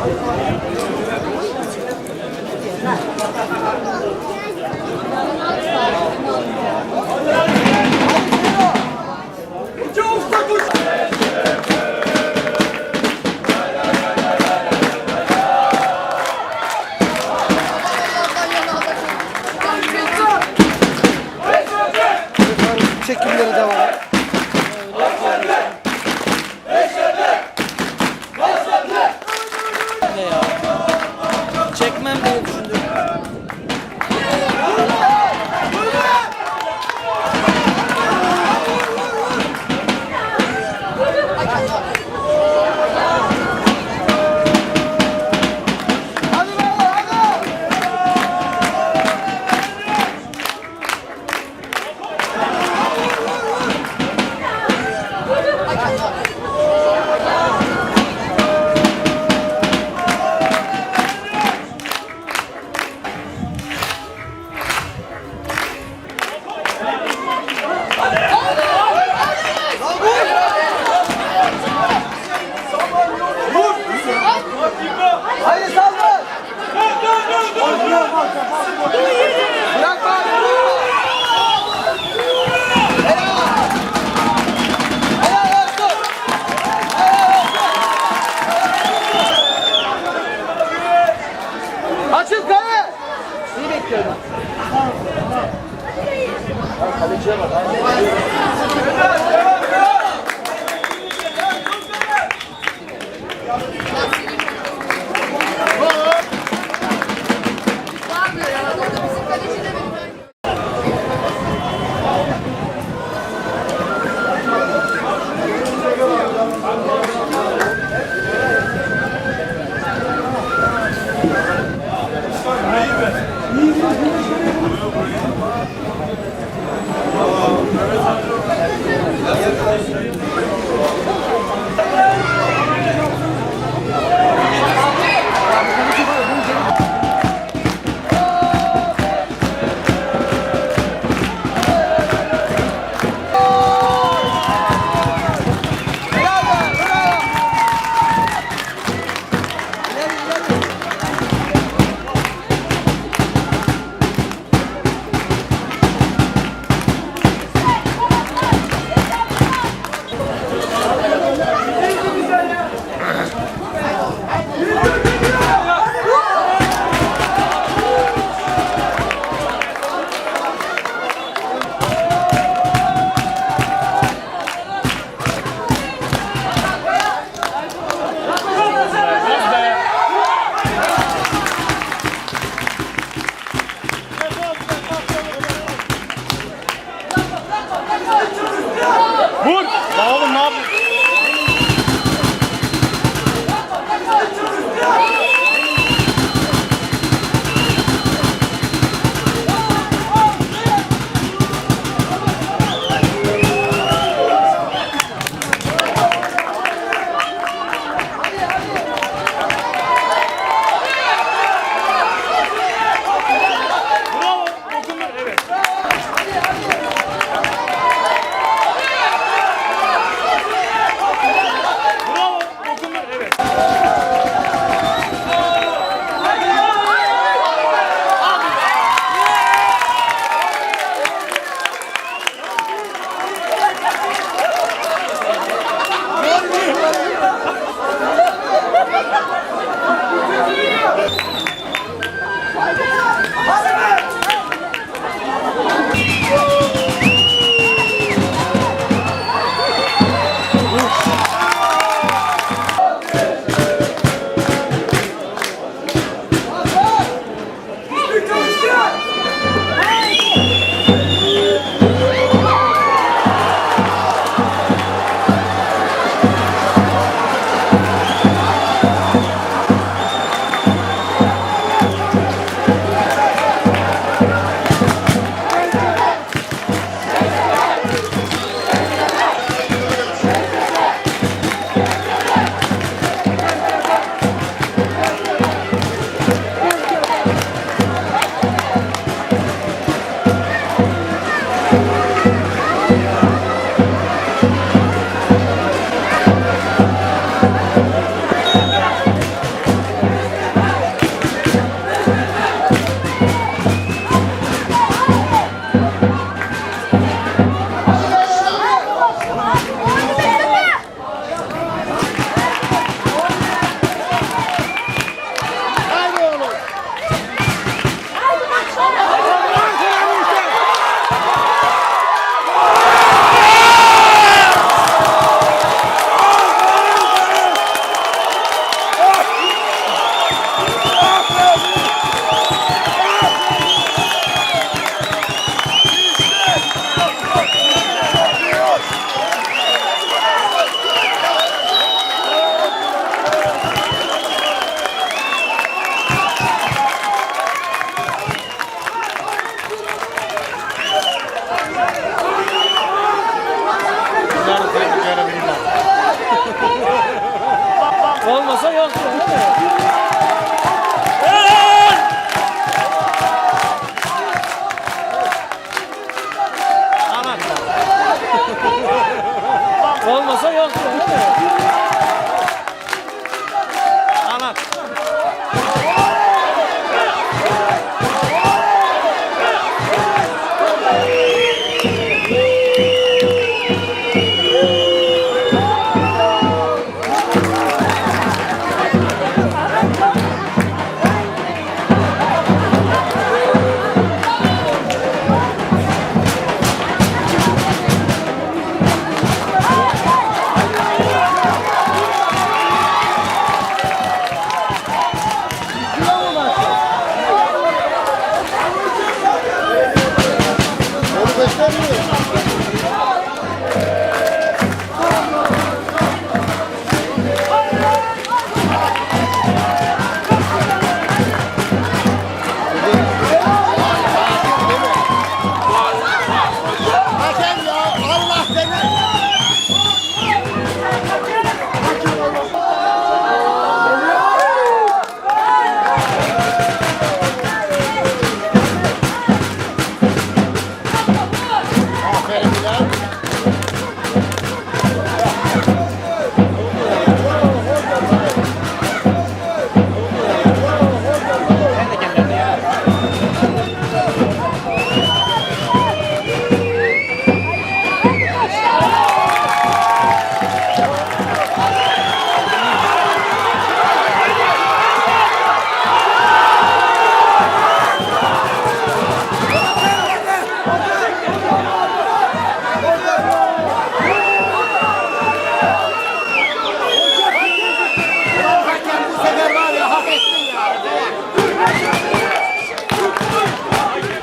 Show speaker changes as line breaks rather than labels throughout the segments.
Thank you. Kaleciye bak. 네.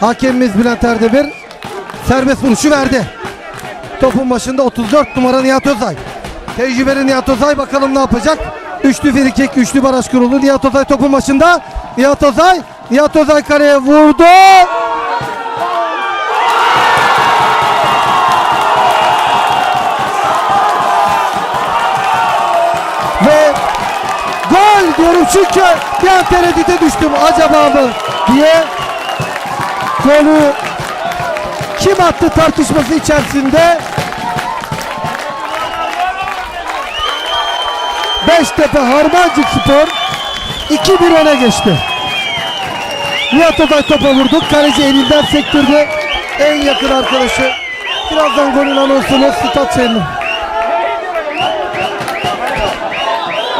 Hakemimiz Bülent Erdemir serbest vuruşu verdi. Topun başında 34 numara Nihat Özay. Tecrübeli Nihat Özay bakalım ne yapacak? Üçlü frikik, üçlü baraj kurulu. Nihat Özay topun başında. Nihat Özay, Nihat Özay kareye vurdu. Ve gol diyorum çünkü bir an tereddüte düştüm acaba mı diye. Golü kim attı tartışması içerisinde Beştepe Harmancık Spor 2-1 öne geçti. Nihat Özay topa vurdu. Kaleci elinden sektirdi. En yakın arkadaşı. Birazdan golün anonsunu stat şeyini.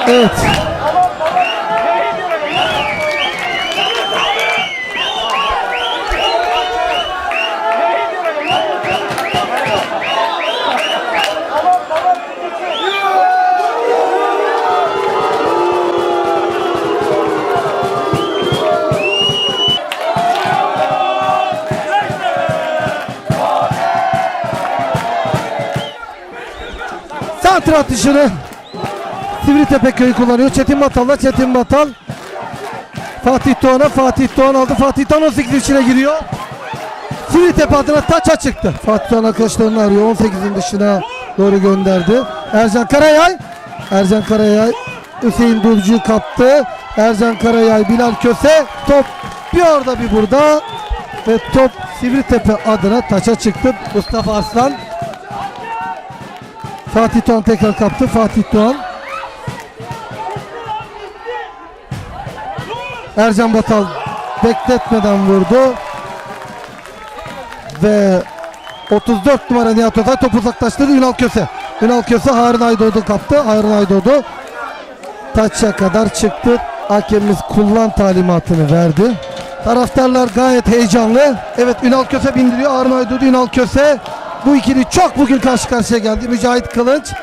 Evet. Santra atışını Sivritepe köyü kullanıyor. Çetin Batal'la Çetin Batal. Fatih Doğan'a Fatih Doğan aldı. Fatih Doğan 18 içine giriyor. Sivritepe adına taça çıktı. Fatih Doğan arkadaşlarını arıyor. 18'in dışına doğru gönderdi. Ercan Karayay. Ercan Karayay Hüseyin Dulcu'yu kaptı. Ercan Karayay, Bilal Köse. Top bir orada bir burada. Ve top Sivritepe adına taça çıktı. Mustafa Arslan. Fatih Doğan tekrar kaptı. Fatih Doğan. Ercan Batal bekletmeden vurdu. Ve 34 numara Nihat Özay topu uzaklaştırdı Ünal Köse. Ünal Köse Harun Aydoğdu kaptı. Harun Aydoğdu taça kadar çıktı. Hakemimiz kullan talimatını verdi. Taraftarlar gayet heyecanlı. Evet Ünal Köse bindiriyor. Harun Aydoğdu Ünal Köse. Bu ikili çok bugün karşı karşıya geldi. Mücahit Kılınç.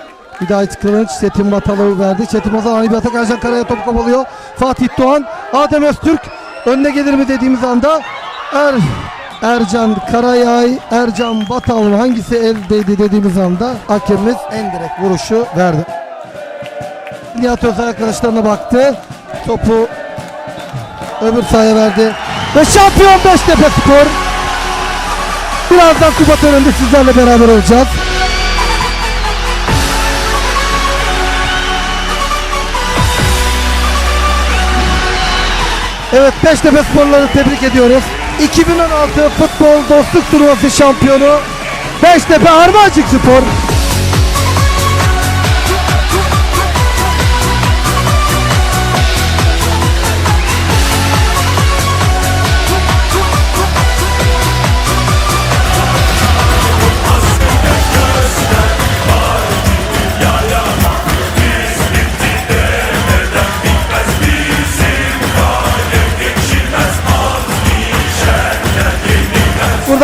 Mücahit Kılınç Çetin Batal'ı verdi. Çetin Batal ani bir atak Ercan Karaya topu kovalıyor. Fatih Doğan. Adem Öztürk. Önüne gelir mi dediğimiz anda Er Ercan Karayay, Ercan Batal hangisi eldeydi dediğimiz anda hakemimiz en direkt vuruşu verdi. Nihat Özay arkadaşlarına baktı. Topu öbür sahaya verdi. Ve şampiyon Beştepe Spor. Birazdan kupa töreninde sizlerle beraber olacağız. Evet Beştepe Sporları tebrik ediyoruz. 2016 Futbol Dostluk Turnuvası şampiyonu Beştepe Armacık Spor.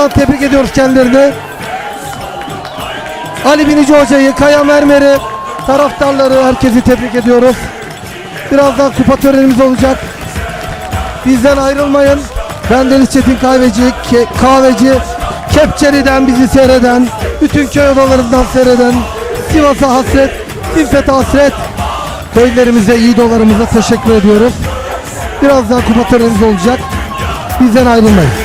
Buradan tebrik ediyoruz kendilerini. Ali Binici Hoca'yı, Kaya Mermer'i, taraftarları, herkesi tebrik ediyoruz. Birazdan kupa törenimiz olacak. Bizden ayrılmayın. Ben Deniz Çetin Kahveci, Ke- Kahveci, Kepçeri'den bizi seyreden, bütün köy odalarından seyreden, Sivas'a hasret, Simfet'e hasret, köylerimize, iyi dolarımıza teşekkür ediyoruz. Birazdan kupa törenimiz olacak. Bizden ayrılmayın.